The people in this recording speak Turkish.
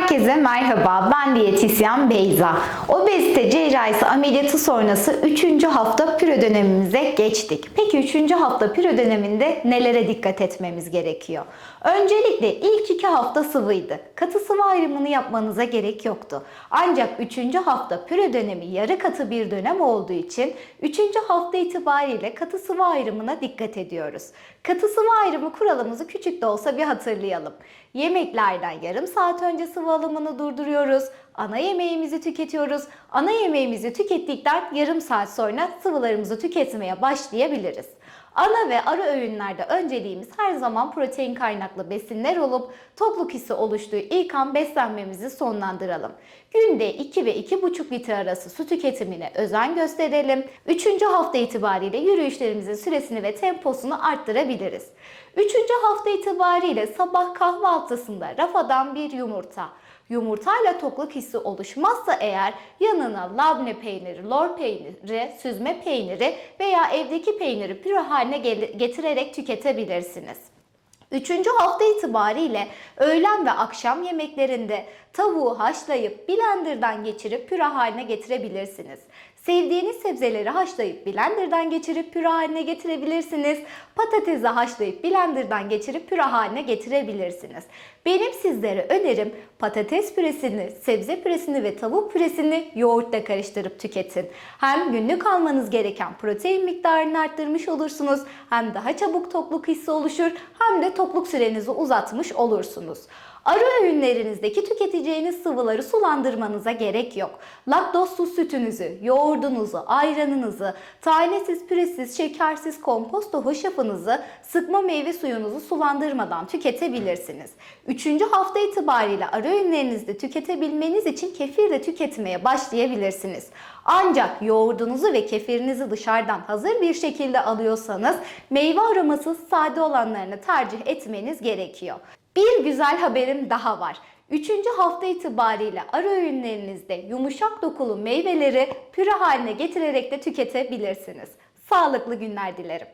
Herkese merhaba, ben diyetisyen Beyza. Obezite cerrahisi ameliyatı sonrası 3. hafta püre dönemimize geçtik. Peki 3. hafta püre döneminde nelere dikkat etmemiz gerekiyor? Öncelikle ilk 2 hafta sıvıydı. Katı sıvı ayrımını yapmanıza gerek yoktu. Ancak 3. hafta püre dönemi yarı katı bir dönem olduğu için 3. hafta itibariyle katı sıvı ayrımına dikkat ediyoruz. Katı sıvı ayrımı kuralımızı küçük de olsa bir hatırlayalım. Yemeklerden yarım saat önce sıvı alımını durduruyoruz. Ana yemeğimizi tüketiyoruz. Ana yemeğimizi tükettikten yarım saat sonra sıvılarımızı tüketmeye başlayabiliriz. Ana ve ara öğünlerde önceliğimiz her zaman protein kaynaklı besinler olup tokluk hissi oluştuğu ilk an beslenmemizi sonlandıralım. Günde 2 ve 2,5 litre arası su tüketimine özen gösterelim. 3. hafta itibariyle yürüyüşlerimizin süresini ve temposunu arttırabiliriz. 3. hafta itibariyle sabah kahvaltısında rafadan bir yumurta, Yumurtayla tokluk hissi oluşmazsa eğer yanına labne peyniri, lor peyniri, süzme peyniri veya evdeki peyniri püre haline getirerek tüketebilirsiniz. Üçüncü hafta itibariyle öğlen ve akşam yemeklerinde tavuğu haşlayıp blenderdan geçirip püre haline getirebilirsiniz. Sevdiğiniz sebzeleri haşlayıp blenderdan geçirip püre haline getirebilirsiniz. Patatesi haşlayıp blenderdan geçirip püre haline getirebilirsiniz. Benim sizlere önerim patates püresini, sebze püresini ve tavuk püresini yoğurtla karıştırıp tüketin. Hem günlük almanız gereken protein miktarını arttırmış olursunuz, hem daha çabuk tokluk hissi oluşur, hem de tokluk sürenizi uzatmış olursunuz. Ara öğünlerinizdeki tüketeceğiniz sıvıları sulandırmanıza gerek yok. Laktozsuz sütünüzü, yoğurdunuzu, ayranınızı, tanesiz, püresiz, şekersiz komposto hoşafınızı, sıkma meyve suyunuzu sulandırmadan tüketebilirsiniz. Üçüncü hafta itibariyle ara öğünlerinizde tüketebilmeniz için kefir de tüketmeye başlayabilirsiniz. Ancak yoğurdunuzu ve kefirinizi dışarıdan hazır bir şekilde alıyorsanız meyve aromasız sade olanlarını tercih etmeniz gerekiyor. Bir güzel haberim daha var. Üçüncü hafta itibariyle ara öğünlerinizde yumuşak dokulu meyveleri püre haline getirerek de tüketebilirsiniz. Sağlıklı günler dilerim.